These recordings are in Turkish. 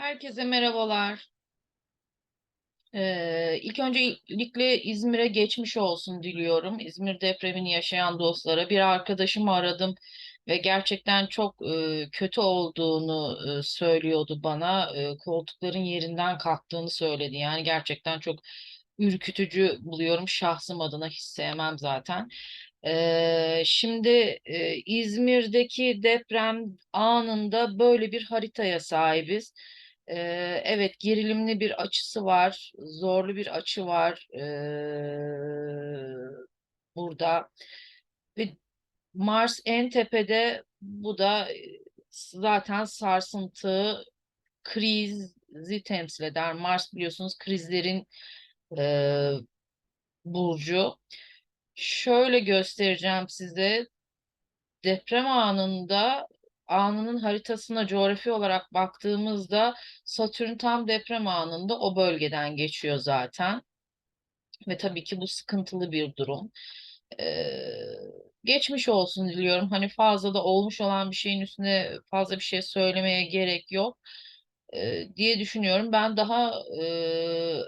Herkese merhabalar. Ee, ilk öncelikle İzmir'e geçmiş olsun diliyorum. İzmir depremini yaşayan dostlara bir arkadaşımı aradım ve gerçekten çok e, kötü olduğunu e, söylüyordu bana. E, koltukların yerinden kalktığını söyledi. Yani gerçekten çok ürkütücü buluyorum. Şahsım adına hiç sevmem zaten. Ee, şimdi e, İzmir'deki deprem anında böyle bir haritaya sahibiz. Ee, evet gerilimli bir açısı var, zorlu bir açı var ee, burada ve Mars en tepede bu da e, zaten sarsıntı, krizi temsil eder. Mars biliyorsunuz krizlerin e, burcu. Şöyle göstereceğim size deprem anında anının haritasına coğrafi olarak baktığımızda Satürn tam deprem anında o bölgeden geçiyor zaten. Ve tabii ki bu sıkıntılı bir durum. Ee, geçmiş olsun diliyorum. Hani fazla da olmuş olan bir şeyin üstüne fazla bir şey söylemeye gerek yok diye düşünüyorum. Ben daha e,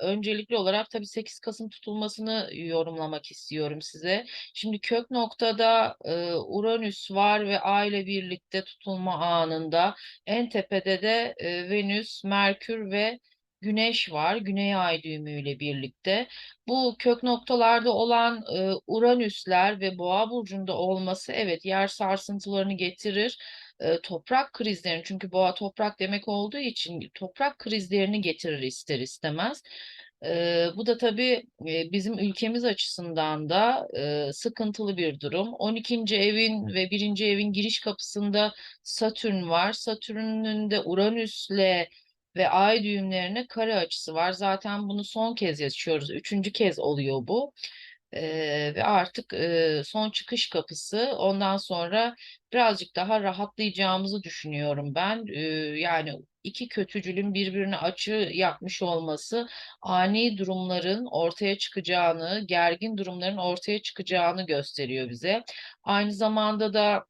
öncelikli olarak tabii 8 Kasım tutulmasını yorumlamak istiyorum size. Şimdi kök noktada e, Uranüs var ve Ay ile birlikte tutulma anında en tepede de e, Venüs, Merkür ve Güneş var, Güney Ay düğümüyle birlikte. Bu kök noktalarda olan e, Uranüsler ve Boğa burcunda olması evet yer sarsıntılarını getirir e, toprak krizlerini çünkü boğa toprak demek olduğu için toprak krizlerini getirir ister istemez. E, bu da tabii e, bizim ülkemiz açısından da e, sıkıntılı bir durum. 12. evin ve 1. evin giriş kapısında Satürn var. Satürn'ün de Uranüs'le ve ay düğümlerine kare açısı var. Zaten bunu son kez yaşıyoruz. Üçüncü kez oluyor bu. Ee, ve artık e, son çıkış kapısı. Ondan sonra birazcık daha rahatlayacağımızı düşünüyorum ben. Ee, yani iki kötücülün birbirine açı yapmış olması ani durumların ortaya çıkacağını, gergin durumların ortaya çıkacağını gösteriyor bize. Aynı zamanda da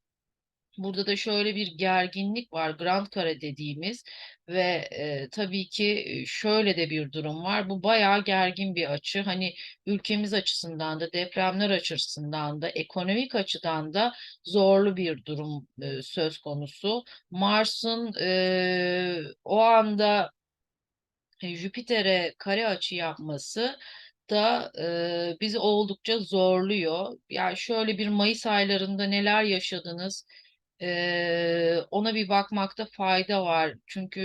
Burada da şöyle bir gerginlik var, Grand Kare dediğimiz ve e, tabii ki e, şöyle de bir durum var. Bu bayağı gergin bir açı. Hani ülkemiz açısından da, depremler açısından da, ekonomik açıdan da zorlu bir durum e, söz konusu. Mars'ın e, o anda e, Jüpiter'e kare açı yapması da e, bizi oldukça zorluyor. Yani şöyle bir Mayıs aylarında neler yaşadınız? Ee, ona bir bakmakta fayda var. Çünkü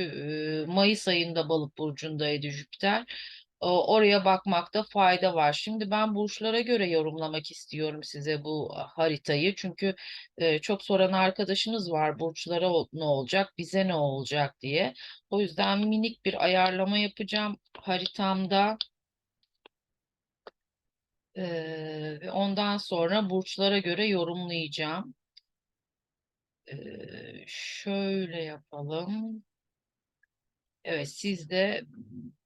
e, Mayıs ayında Balık burcundaydı Jüpiter. O- Oraya bakmakta fayda var. Şimdi ben burçlara göre yorumlamak istiyorum size bu haritayı. Çünkü e, çok soran arkadaşınız var burçlara ne olacak, bize ne olacak diye. O yüzden minik bir ayarlama yapacağım haritamda. Ve ondan sonra burçlara göre yorumlayacağım. Şöyle yapalım. Evet, siz de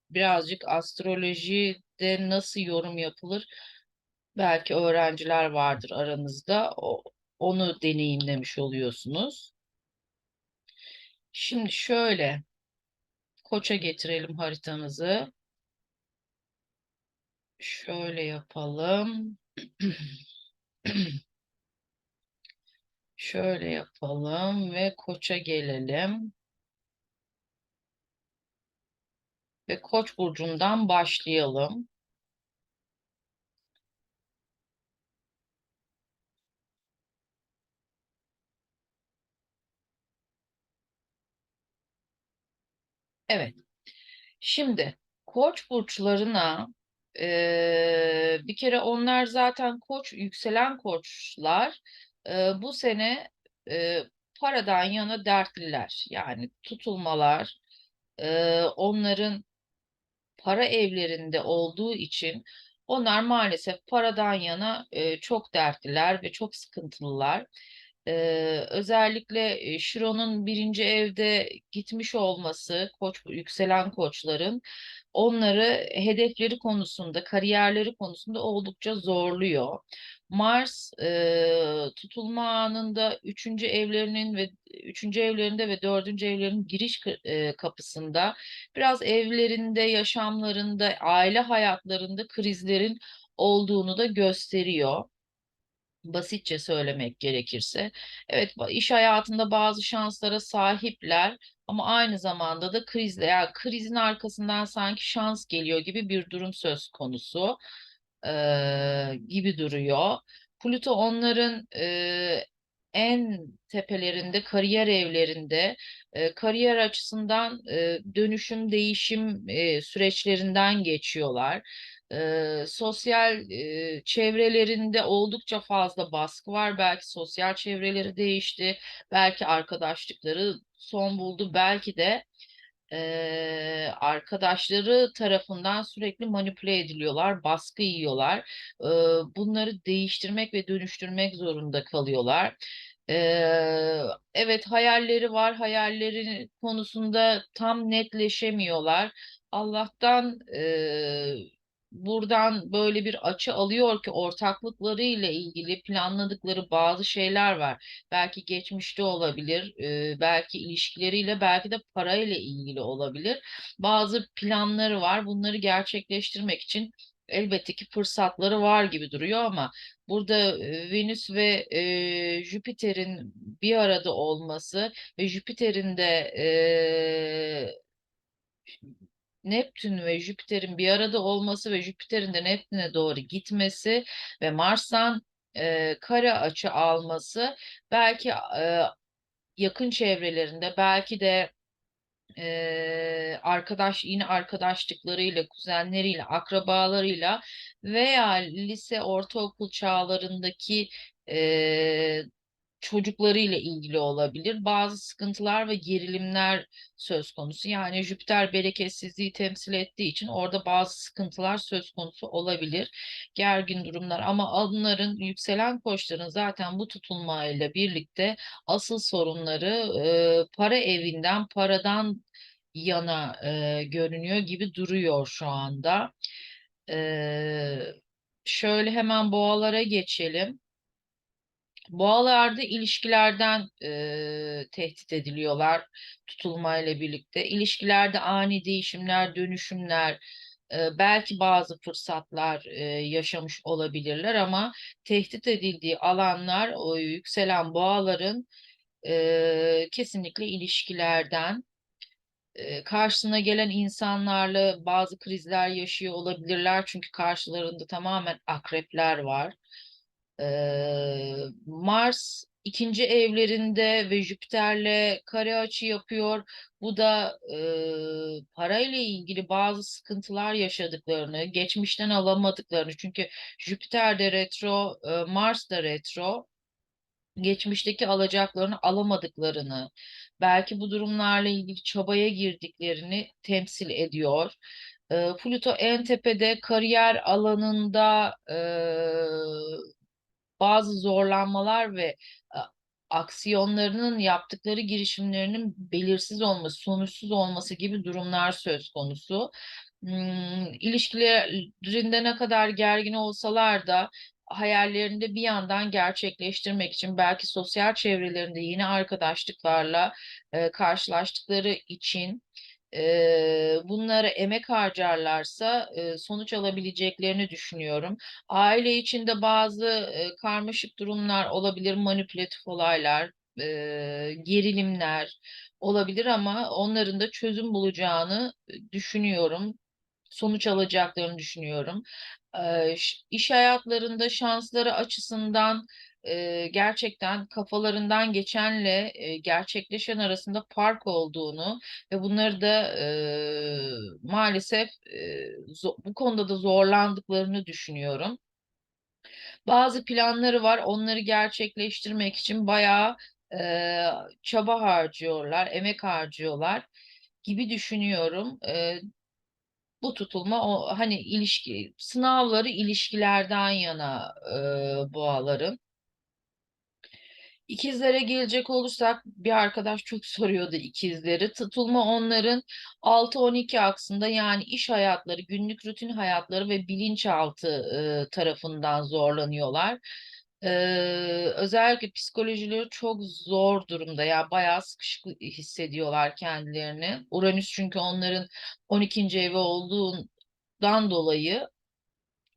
birazcık astrolojide nasıl yorum yapılır? Belki öğrenciler vardır aranızda. O, onu deneyimlemiş oluyorsunuz. Şimdi şöyle koça getirelim haritanızı. Şöyle yapalım. Şöyle yapalım ve koça gelelim. Ve koç burcundan başlayalım. Evet. Şimdi koç burçlarına eee, bir kere onlar zaten koç yükselen koçlar eee, bu sene eee, paradan yana dertliler. Yani tutulmalar eee, onların para evlerinde olduğu için onlar maalesef paradan yana eee, çok dertliler ve çok sıkıntılılar. Ee, özellikle e, Şiro'nun birinci evde gitmiş olması, koç, yükselen koçların onları hedefleri konusunda, kariyerleri konusunda oldukça zorluyor. Mars e, tutulma anında üçüncü evlerinin ve üçüncü evlerinde ve dördüncü evlerinin giriş e, kapısında biraz evlerinde, yaşamlarında, aile hayatlarında krizlerin olduğunu da gösteriyor basitçe söylemek gerekirse. Evet iş hayatında bazı şanslara sahipler ama aynı zamanda da krizle yani krizin arkasından sanki şans geliyor gibi bir durum söz konusu e, gibi duruyor. Plüto onların e, en tepelerinde, kariyer evlerinde, e, kariyer açısından e, dönüşüm, değişim e, süreçlerinden geçiyorlar. E, sosyal e, çevrelerinde oldukça fazla baskı var. Belki sosyal çevreleri değişti, belki arkadaşlıkları son buldu, belki de e, arkadaşları tarafından sürekli manipüle ediliyorlar, baskı yiyorlar. E, bunları değiştirmek ve dönüştürmek zorunda kalıyorlar. E, evet hayalleri var, hayalleri konusunda tam netleşemiyorlar. Allah'tan e, buradan böyle bir açı alıyor ki ortaklıkları ile ilgili planladıkları bazı şeyler var. Belki geçmişte olabilir, e, belki ilişkileriyle, belki de parayla ilgili olabilir. Bazı planları var. Bunları gerçekleştirmek için elbette ki fırsatları var gibi duruyor ama burada e, Venüs ve e, Jüpiter'in bir arada olması ve Jüpiter'in de Neptün ve Jüpiter'in bir arada olması ve Jüpiter'in de Neptün'e doğru gitmesi ve Mars'tan e, kare açı alması belki e, yakın çevrelerinde belki de e, arkadaş yine arkadaşlıklarıyla, kuzenleriyle, akrabalarıyla veya lise, ortaokul çağlarındaki e, çocuklarıyla ilgili olabilir. Bazı sıkıntılar ve gerilimler söz konusu. Yani Jüpiter bereketsizliği temsil ettiği için orada bazı sıkıntılar söz konusu olabilir. Gergin durumlar ama onların yükselen koçların zaten bu tutulmayla birlikte asıl sorunları e, para evinden, paradan yana e, görünüyor gibi duruyor şu anda. E, şöyle hemen boğalara geçelim. Boğalarda ilişkilerden e, tehdit ediliyorlar tutulmayla birlikte. İlişkilerde ani değişimler, dönüşümler, e, belki bazı fırsatlar e, yaşamış olabilirler ama tehdit edildiği alanlar o yükselen boğaların e, kesinlikle ilişkilerden karşısına gelen insanlarla bazı krizler yaşıyor olabilirler çünkü karşılarında tamamen akrepler var. Mars ikinci evlerinde ve Jüpiter'le kare açı yapıyor. Bu da e, parayla ilgili bazı sıkıntılar yaşadıklarını, geçmişten alamadıklarını. Çünkü Jüpiter de retro, e, Mars da retro. Geçmişteki alacaklarını alamadıklarını, belki bu durumlarla ilgili çabaya girdiklerini temsil ediyor. E, Plüto en tepede kariyer alanında e, bazı zorlanmalar ve aksiyonlarının yaptıkları girişimlerinin belirsiz olması, sonuçsuz olması gibi durumlar söz konusu. Hmm, ilişkilerinde ne kadar gergin olsalar da hayallerinde bir yandan gerçekleştirmek için belki sosyal çevrelerinde yeni arkadaşlıklarla e, karşılaştıkları için e, bunlara emek harcarlarsa e, sonuç alabileceklerini düşünüyorum. Aile içinde bazı e, karmaşık durumlar olabilir, manipülatif olaylar, e, gerilimler olabilir ama onların da çözüm bulacağını düşünüyorum. Sonuç alacaklarını düşünüyorum. E, iş hayatlarında şansları açısından e, gerçekten kafalarından geçenle e, gerçekleşen arasında fark olduğunu ve bunları da e, maalesef e, bu konuda da zorlandıklarını düşünüyorum. Bazı planları var, onları gerçekleştirmek için bayağı e, çaba harcıyorlar, emek harcıyorlar gibi düşünüyorum. E, bu tutulma o hani ilişki sınavları ilişkilerden yana e, boğaların. İkizlere gelecek olursak bir arkadaş çok soruyordu ikizleri. Tutulma onların 6-12 aksında yani iş hayatları, günlük rutin hayatları ve bilinçaltı e, tarafından zorlanıyorlar. Ee, özellikle psikolojileri çok zor durumda ya bayağı sıkışık hissediyorlar kendilerini. Uranüs çünkü onların 12. evi olduğundan dolayı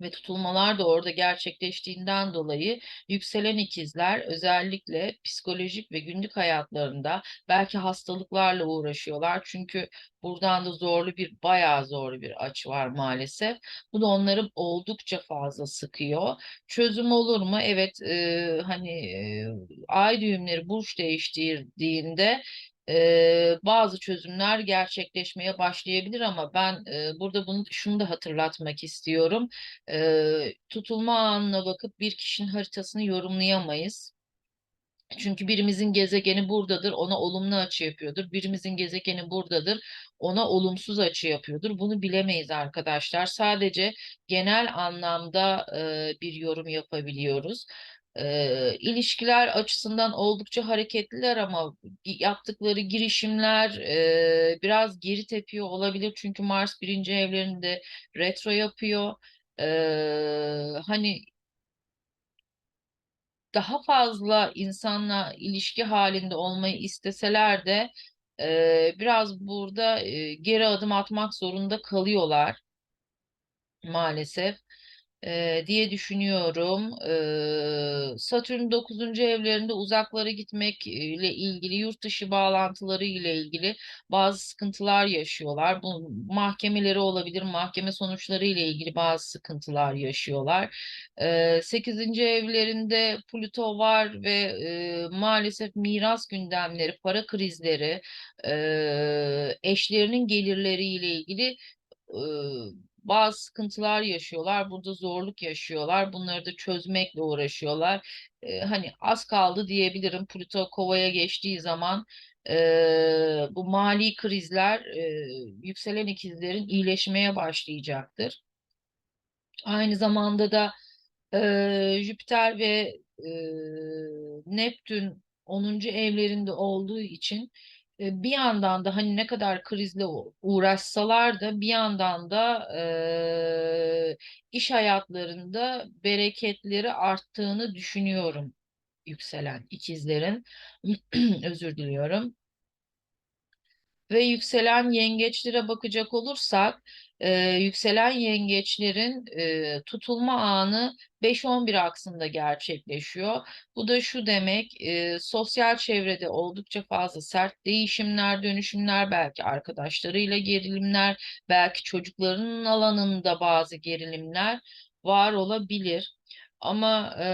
ve tutulmalar da orada gerçekleştiğinden dolayı yükselen ikizler özellikle psikolojik ve günlük hayatlarında belki hastalıklarla uğraşıyorlar. Çünkü buradan da zorlu bir bayağı zorlu bir açı var maalesef. Bu da onları oldukça fazla sıkıyor. Çözüm olur mu? Evet e, hani e, ay düğümleri burç değiştirdiğinde e, bazı çözümler gerçekleşmeye başlayabilir ama ben e, burada bunu şunu da hatırlatmak istiyorum. E, tutulma anına bakıp bir kişinin haritasını yorumlayamayız. Çünkü birimizin gezegeni buradadır, ona olumlu açı yapıyordur. Birimizin gezegeni buradadır, ona olumsuz açı yapıyordur. Bunu bilemeyiz arkadaşlar. Sadece genel anlamda e, bir yorum yapabiliyoruz. E, ilişkiler açısından oldukça hareketliler ama yaptıkları girişimler e, biraz geri tepiyor olabilir. Çünkü Mars birinci evlerinde retro yapıyor. E, hani daha fazla insanla ilişki halinde olmayı isteseler de e, biraz burada e, geri adım atmak zorunda kalıyorlar maalesef e, diye düşünüyorum. E, Satürn 9. evlerinde uzaklara gitmek ile ilgili, yurt dışı bağlantıları ile ilgili bazı sıkıntılar yaşıyorlar. Bu mahkemeleri olabilir, mahkeme sonuçları ile ilgili bazı sıkıntılar yaşıyorlar. E, 8. evlerinde Plüto var ve e, maalesef miras gündemleri, para krizleri, e, eşlerinin gelirleri ile ilgili e, bazı sıkıntılar yaşıyorlar. Burada zorluk yaşıyorlar. Bunları da çözmekle uğraşıyorlar. E, hani az kaldı diyebilirim. Plüto Kova'ya geçtiği zaman e, bu mali krizler e, yükselen ikizlerin iyileşmeye başlayacaktır. Aynı zamanda da e, Jüpiter ve e, Neptün 10. evlerinde olduğu için bir yandan da hani ne kadar krizle uğraşsalar da bir yandan da e, iş hayatlarında bereketleri arttığını düşünüyorum yükselen ikizlerin. Özür diliyorum ve yükselen yengeçlere bakacak olursak e, yükselen yengeçlerin e, tutulma anı 5-11 aksında gerçekleşiyor. Bu da şu demek e, sosyal çevrede oldukça fazla sert değişimler, dönüşümler, belki arkadaşlarıyla gerilimler, belki çocuklarının alanında bazı gerilimler var olabilir. Ama e,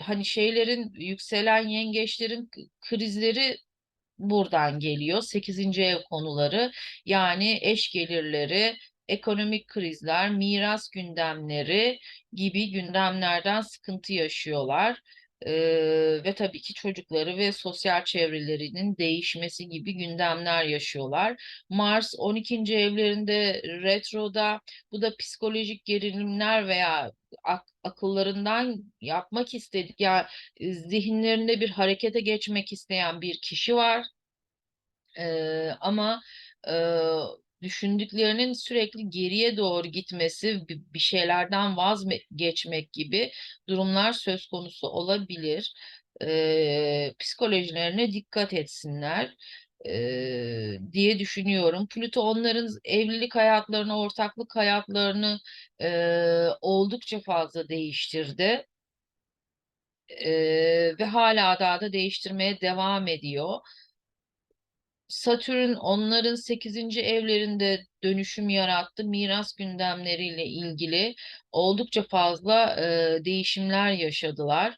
hani şeylerin yükselen yengeçlerin krizleri buradan geliyor. Sekizinci ev konuları yani eş gelirleri, ekonomik krizler, miras gündemleri gibi gündemlerden sıkıntı yaşıyorlar. Ee, ve tabii ki çocukları ve sosyal çevrelerinin değişmesi gibi gündemler yaşıyorlar. Mars 12. evlerinde retroda bu da psikolojik gerilimler veya ak akıllarından yapmak istedik ya yani zihinlerinde bir harekete geçmek isteyen bir kişi var. Ee, ama e, düşündüklerinin sürekli geriye doğru gitmesi, bir şeylerden vazgeçmek gibi durumlar söz konusu olabilir. Ee, psikolojilerine dikkat etsinler e, diye düşünüyorum. Plüto onların evlilik hayatlarını, ortaklık hayatlarını e, oldukça fazla değiştirdi. E, ve hala daha da değiştirmeye devam ediyor. Satürn onların 8. evlerinde dönüşüm yarattı. Miras gündemleriyle ilgili oldukça fazla e, değişimler yaşadılar.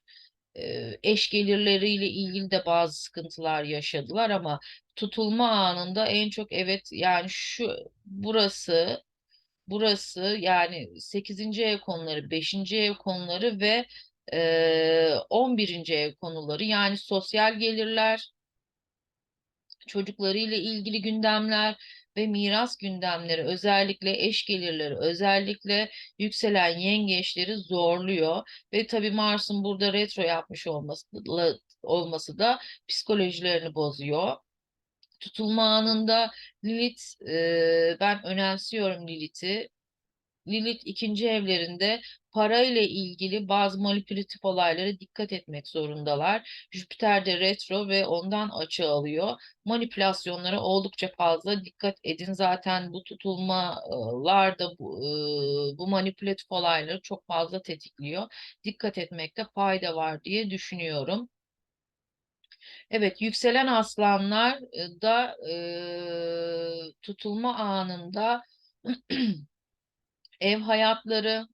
E, eş gelirleriyle ilgili de bazı sıkıntılar yaşadılar ama tutulma anında en çok evet yani şu burası burası yani 8. ev konuları, 5. ev konuları ve e, 11. ev konuları yani sosyal gelirler çocuklarıyla ilgili gündemler ve miras gündemleri özellikle eş gelirleri özellikle yükselen yengeçleri zorluyor ve tabii Mars'ın burada retro yapmış olması olması da psikolojilerini bozuyor. Tutulma anında Lilith e, ben önemsiyorum Lilith'i Lilith ikinci evlerinde parayla ilgili bazı manipülatif olaylara dikkat etmek zorundalar. Jüpiter de retro ve ondan açı alıyor. Manipülasyonlara oldukça fazla dikkat edin. Zaten bu tutulmalar da bu, e, bu manipülatif olayları çok fazla tetikliyor. Dikkat etmekte fayda var diye düşünüyorum. Evet, yükselen aslanlar da e, tutulma anında ev hayatları,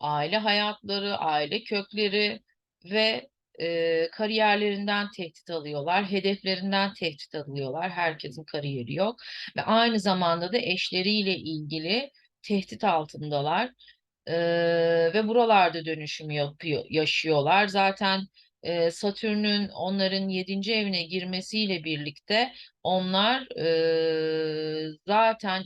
aile hayatları, aile kökleri ve e, kariyerlerinden tehdit alıyorlar, hedeflerinden tehdit alıyorlar. Herkesin kariyeri yok ve aynı zamanda da eşleriyle ilgili tehdit altındalar. E, ve buralarda dönüşüm yapıyor, yaşıyorlar. Zaten e, Satürn'ün onların yedinci evine girmesiyle birlikte onlar e, zaten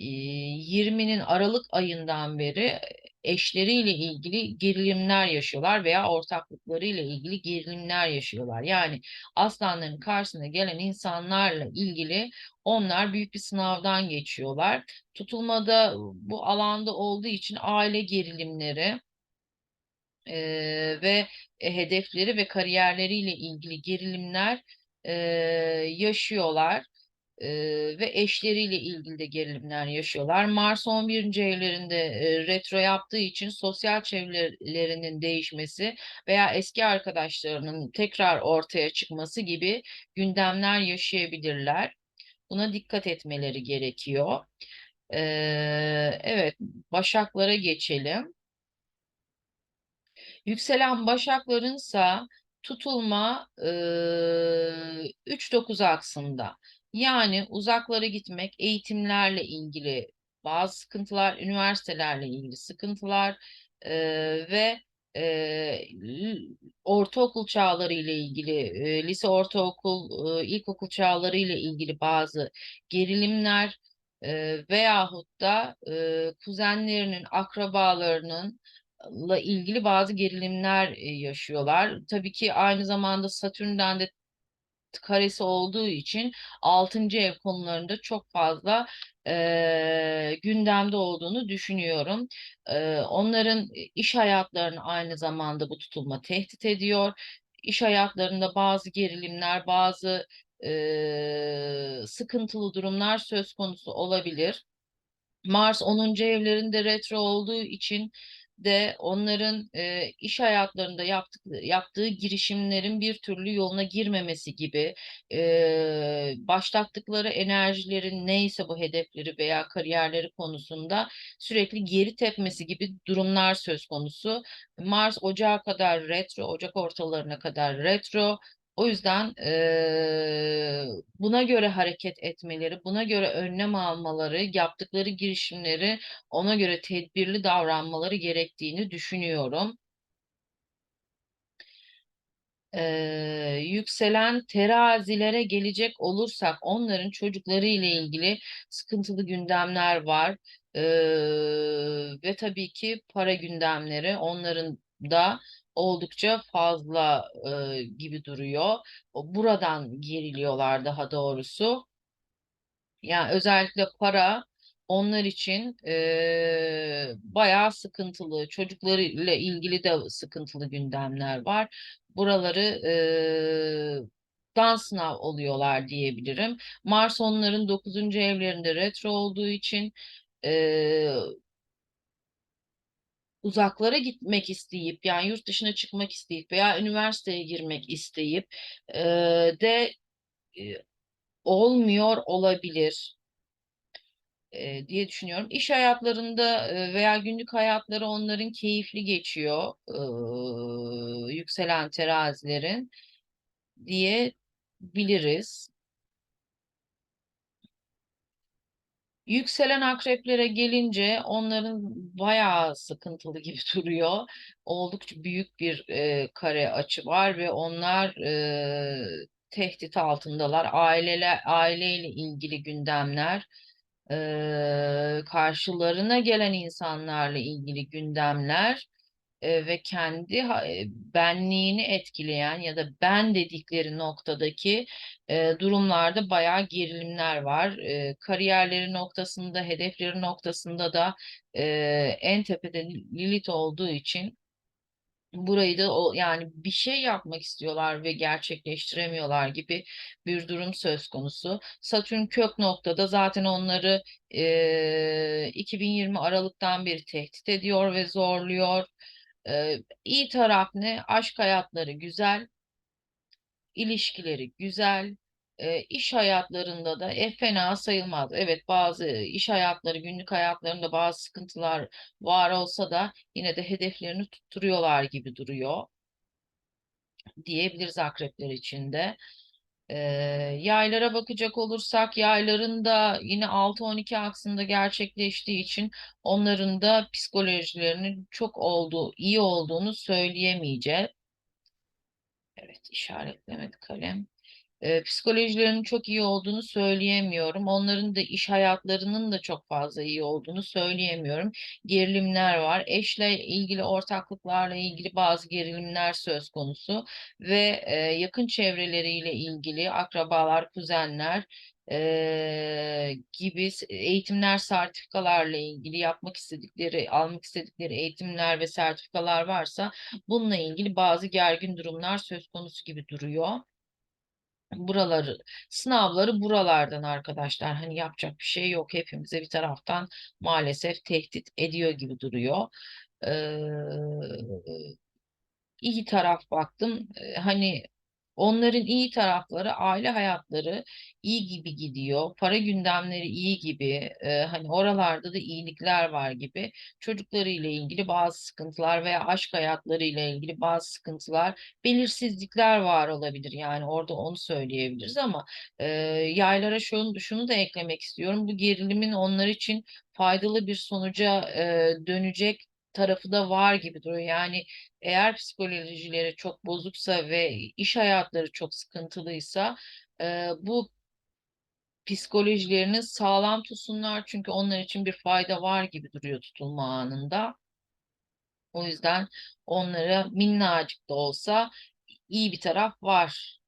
2020'nin Aralık ayından beri eşleriyle ilgili gerilimler yaşıyorlar veya ortaklıklarıyla ilgili gerilimler yaşıyorlar. Yani aslanların karşısına gelen insanlarla ilgili onlar büyük bir sınavdan geçiyorlar. Tutulmada bu alanda olduğu için aile gerilimleri e, ve hedefleri ve kariyerleriyle ilgili gerilimler e, yaşıyorlar ve eşleriyle ilgili de gerilimler yaşıyorlar. Mars 11. evlerinde e, retro yaptığı için sosyal çevrelerinin değişmesi veya eski arkadaşlarının tekrar ortaya çıkması gibi gündemler yaşayabilirler. Buna dikkat etmeleri gerekiyor. evet, Başaklara geçelim. Yükselen Başaklarınsa tutulma e, 3-9 aksında. Yani uzaklara gitmek, eğitimlerle ilgili bazı sıkıntılar, üniversitelerle ilgili sıkıntılar e, ve e, ortaokul çağları ile ilgili, e, lise, ortaokul, e, ilkokul çağları ile ilgili bazı gerilimler e, veyahut da e, kuzenlerinin, akrabalarının la ilgili bazı gerilimler yaşıyorlar. Tabii ki aynı zamanda Satürn'den de karesi olduğu için 6. ev konularında çok fazla e, gündemde olduğunu düşünüyorum. E, onların iş hayatlarını aynı zamanda bu tutulma tehdit ediyor. İş hayatlarında bazı gerilimler, bazı e, sıkıntılı durumlar söz konusu olabilir. Mars 10. evlerinde retro olduğu için de onların e, iş hayatlarında yaptık, yaptığı girişimlerin bir türlü yoluna girmemesi gibi e, başlattıkları enerjilerin neyse bu hedefleri veya kariyerleri konusunda sürekli geri tepmesi gibi durumlar söz konusu. Mars Ocağa kadar retro, Ocak ortalarına kadar retro, o yüzden e, buna göre hareket etmeleri, buna göre önlem almaları, yaptıkları girişimleri ona göre tedbirli davranmaları gerektiğini düşünüyorum. Ee, yükselen terazilere gelecek olursak onların çocukları ile ilgili sıkıntılı gündemler var ee, ve tabii ki para gündemleri onların da oldukça fazla e, gibi duruyor. Buradan geriliyorlar daha doğrusu. Yani özellikle para onlar için e, bayağı sıkıntılı. Çocuklarıyla ilgili de sıkıntılı gündemler var. Buraları e, dan sınav oluyorlar diyebilirim. Mars onların 9. evlerinde retro olduğu için e, uzaklara gitmek isteyip yani yurt dışına çıkmak isteyip veya üniversiteye girmek isteyip e, de e, olmuyor olabilir e, diye düşünüyorum. İş hayatlarında e, veya günlük hayatları onların keyifli geçiyor e, yükselen terazilerin diye biliriz. Yükselen akreplere gelince onların bayağı sıkıntılı gibi duruyor. Oldukça büyük bir e, kare açı var ve onlar e, tehdit altındalar. Aileler, aileyle ilgili gündemler, e, karşılarına gelen insanlarla ilgili gündemler e, ve kendi e, benliğini etkileyen ya da ben dedikleri noktadaki e, durumlarda bayağı gerilimler var. Kariyerleri noktasında, hedefleri noktasında da en tepede Lilith olduğu için burayı da o yani bir şey yapmak istiyorlar ve gerçekleştiremiyorlar gibi bir durum söz konusu. Satürn kök noktada zaten onları e, 2020 Aralık'tan beri tehdit ediyor ve zorluyor. E, iyi taraf ne? Aşk hayatları güzel, ilişkileri güzel. İş hayatlarında da e, fena sayılmaz. Evet bazı iş hayatları, günlük hayatlarında bazı sıkıntılar var olsa da yine de hedeflerini tutturuyorlar gibi duruyor diyebiliriz akrepler için Ee, yaylara bakacak olursak yayların da yine 6-12 aksında gerçekleştiği için onların da psikolojilerinin çok olduğu, iyi olduğunu söyleyemeyeceğiz. Evet işaretlemedi kalem e, psikolojilerinin çok iyi olduğunu söyleyemiyorum. Onların da iş hayatlarının da çok fazla iyi olduğunu söyleyemiyorum. Gerilimler var. Eşle ilgili ortaklıklarla ilgili bazı gerilimler söz konusu ve e, yakın çevreleriyle ilgili akrabalar, kuzenler e, gibi eğitimler, sertifikalarla ilgili yapmak istedikleri, almak istedikleri eğitimler ve sertifikalar varsa bununla ilgili bazı gergin durumlar söz konusu gibi duruyor buraları sınavları buralardan arkadaşlar. Hani yapacak bir şey yok. Hepimize bir taraftan maalesef tehdit ediyor gibi duruyor. Ee, iyi taraf baktım. Hani onların iyi tarafları aile hayatları iyi gibi gidiyor. Para gündemleri iyi gibi Ee, hani oralarda da iyilikler var gibi. Çocuklarıyla ilgili bazı sıkıntılar veya aşk hayatlarıyla ilgili bazı sıkıntılar belirsizlikler var olabilir. Yani orada onu söyleyebiliriz ama e, yaylara şunu, şunu da eklemek istiyorum. Bu gerilimin onlar için faydalı bir sonuca e, dönecek tarafı da var gibi duruyor. Yani eğer psikolojileri çok bozuksa ve iş hayatları çok sıkıntılıysa e, bu psikolojilerini sağlam tutsunlar çünkü onlar için bir fayda var gibi duruyor tutulma anında. O yüzden onlara minnacık da olsa iyi bir taraf var.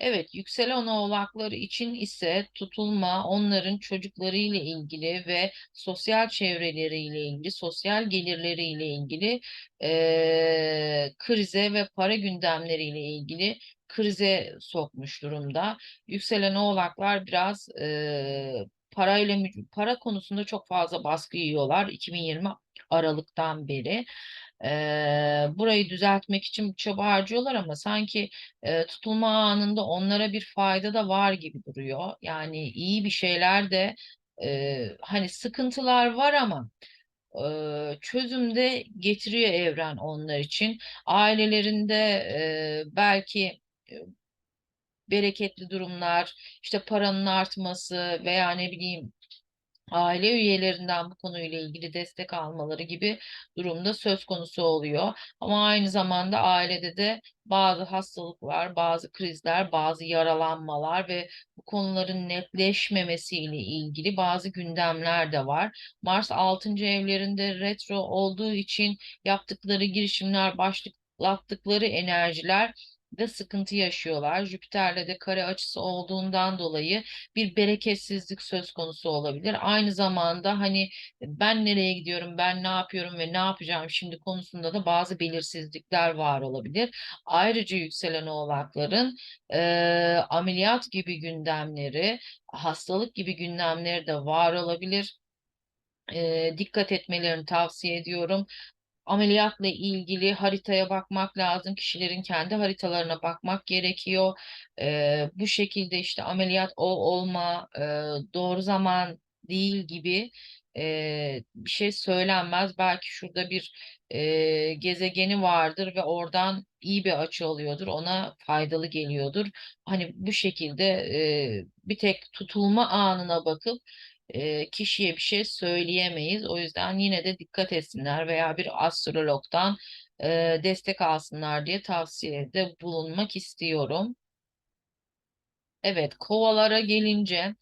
Evet, yükselen oğlakları için ise tutulma onların çocuklarıyla ilgili ve sosyal çevreleriyle ilgili, sosyal gelirleriyle ilgili eee, krize ve para gündemleriyle ilgili krize sokmuş durumda. Yükselen oğlaklar biraz eee parayla para konusunda çok fazla baskı yiyorlar 2020 Aralık'tan beri. Eee, burayı düzeltmek için çaba harcıyorlar ama sanki e, tutulma anında onlara bir fayda da var gibi duruyor. Yani iyi bir şeyler de e, hani sıkıntılar var ama e, çözüm de getiriyor evren onlar için. Ailelerinde e, belki e, bereketli durumlar, işte paranın artması veya ne bileyim aile üyelerinden bu konuyla ilgili destek almaları gibi durumda söz konusu oluyor. Ama aynı zamanda ailede de bazı hastalıklar, bazı krizler, bazı yaralanmalar ve bu konuların netleşmemesiyle ilgili bazı gündemler de var. Mars 6. evlerinde retro olduğu için yaptıkları girişimler, başlattıkları enerjiler de sıkıntı yaşıyorlar. Jüpiter'le de kare açısı olduğundan dolayı bir bereketsizlik söz konusu olabilir. Aynı zamanda hani ben nereye gidiyorum, ben ne yapıyorum ve ne yapacağım şimdi konusunda da bazı belirsizlikler var olabilir. Ayrıca yükselen oğlakların e, ameliyat gibi gündemleri, hastalık gibi gündemleri de var olabilir. E, dikkat etmelerini tavsiye ediyorum ameliyatla ilgili haritaya bakmak lazım. Kişilerin kendi haritalarına bakmak gerekiyor. Ee, bu şekilde işte ameliyat o olma, e, doğru zaman değil gibi e, bir şey söylenmez. Belki şurada bir e, gezegeni vardır ve oradan iyi bir açı oluyordur. Ona faydalı geliyordur. Hani bu şekilde e, bir tek tutulma anına bakıp e, kişiye bir şey söyleyemeyiz. O yüzden yine de dikkat etsinler veya bir astrologdan e, destek alsınlar diye tavsiyede bulunmak istiyorum. Evet, kovalara gelince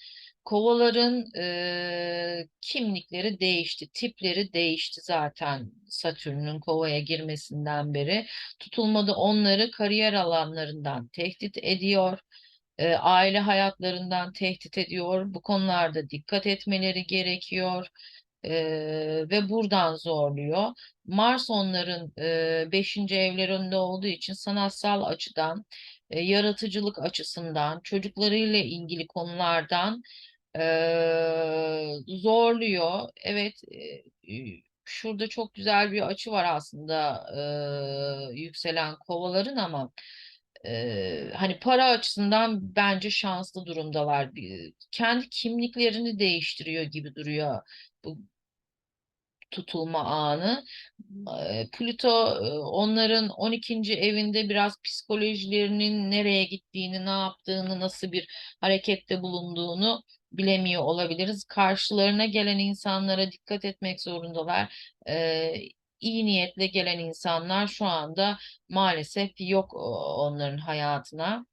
Kovaların eee, kimlikleri değişti, tipleri değişti zaten Satürn'ün kovaya girmesinden beri. Tutulmada onları kariyer alanlarından tehdit ediyor, eee, aile hayatlarından tehdit ediyor. Bu konularda dikkat etmeleri gerekiyor eee, ve buradan zorluyor. Mars onların eee, beşinci evlerinde olduğu için sanatsal açıdan, e, yaratıcılık açısından, çocuklarıyla ilgili konulardan eee, zorluyor. Evet, e, şurada çok güzel bir açı var aslında eee, yükselen kovaların ama hani para açısından bence şanslı durumdalar. Kendi kimliklerini değiştiriyor gibi duruyor bu tutulma anı. Eee, Plüto onların 12. evinde biraz psikolojilerinin nereye gittiğini, ne yaptığını, nasıl bir harekette bulunduğunu bilemiyor olabiliriz. Karşılarına gelen insanlara dikkat etmek zorundalar. İyi niyetle gelen insanlar şu anda maalesef yok onların hayatına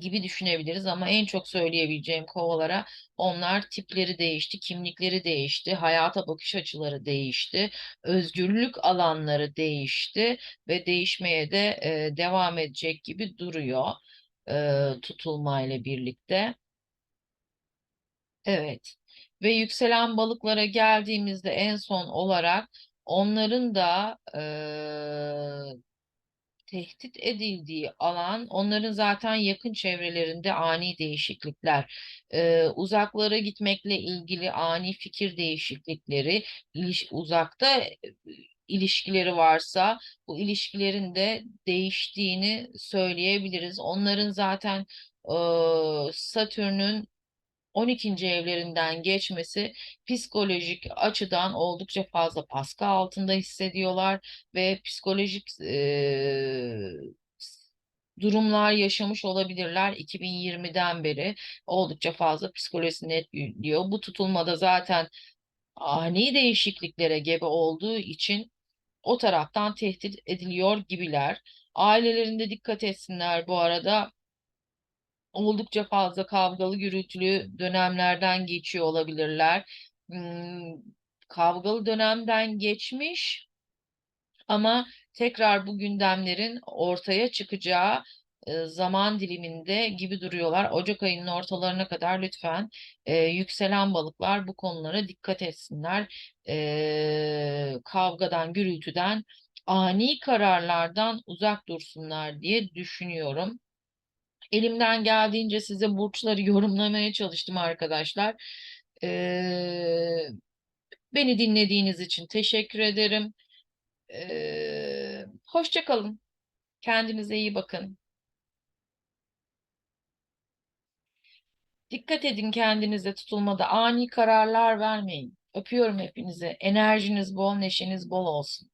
gibi düşünebiliriz ama en çok söyleyebileceğim kovalara onlar tipleri değişti, kimlikleri değişti, hayata bakış açıları değişti, özgürlük alanları değişti ve değişmeye de e, devam edecek gibi duruyor e, tutulmayla birlikte. Evet. Ve yükselen balıklara geldiğimizde en son olarak onların da tehdit edildiği alan onların zaten yakın çevrelerinde ani değişiklikler, e, uzaklara gitmekle ilgili ani fikir değişiklikleri, iliş- uzakta e, ilişkileri varsa bu ilişkilerin de değiştiğini söyleyebiliriz. Onların zaten e, Satürn'ün 12. evlerinden geçmesi psikolojik açıdan oldukça fazla baskı altında hissediyorlar ve psikolojik eee, durumlar yaşamış olabilirler 2020'den beri oldukça fazla psikolojisini etkiliyor. Bu tutulmada zaten ani değişikliklere gebe olduğu için o taraftan tehdit ediliyor gibiler. Ailelerinde dikkat etsinler bu arada oldukça fazla kavgalı gürültülü dönemlerden geçiyor olabilirler. Kavgalı dönemden geçmiş ama tekrar bu gündemlerin ortaya çıkacağı e, zaman diliminde gibi duruyorlar. Ocak ayının ortalarına kadar lütfen e, yükselen balıklar bu konulara dikkat etsinler. E, kavgadan, gürültüden, ani kararlardan uzak dursunlar diye düşünüyorum. Elimden geldiğince size burçları yorumlamaya çalıştım arkadaşlar. Ee, beni dinlediğiniz için teşekkür ederim. Ee, hoşça. Kendinize iyi bakın. Dikkat edin kendinize tutulmada ani kararlar vermeyin. Öpüyorum hepinizi. Enerjiniz bol, neşeniz bol olsun.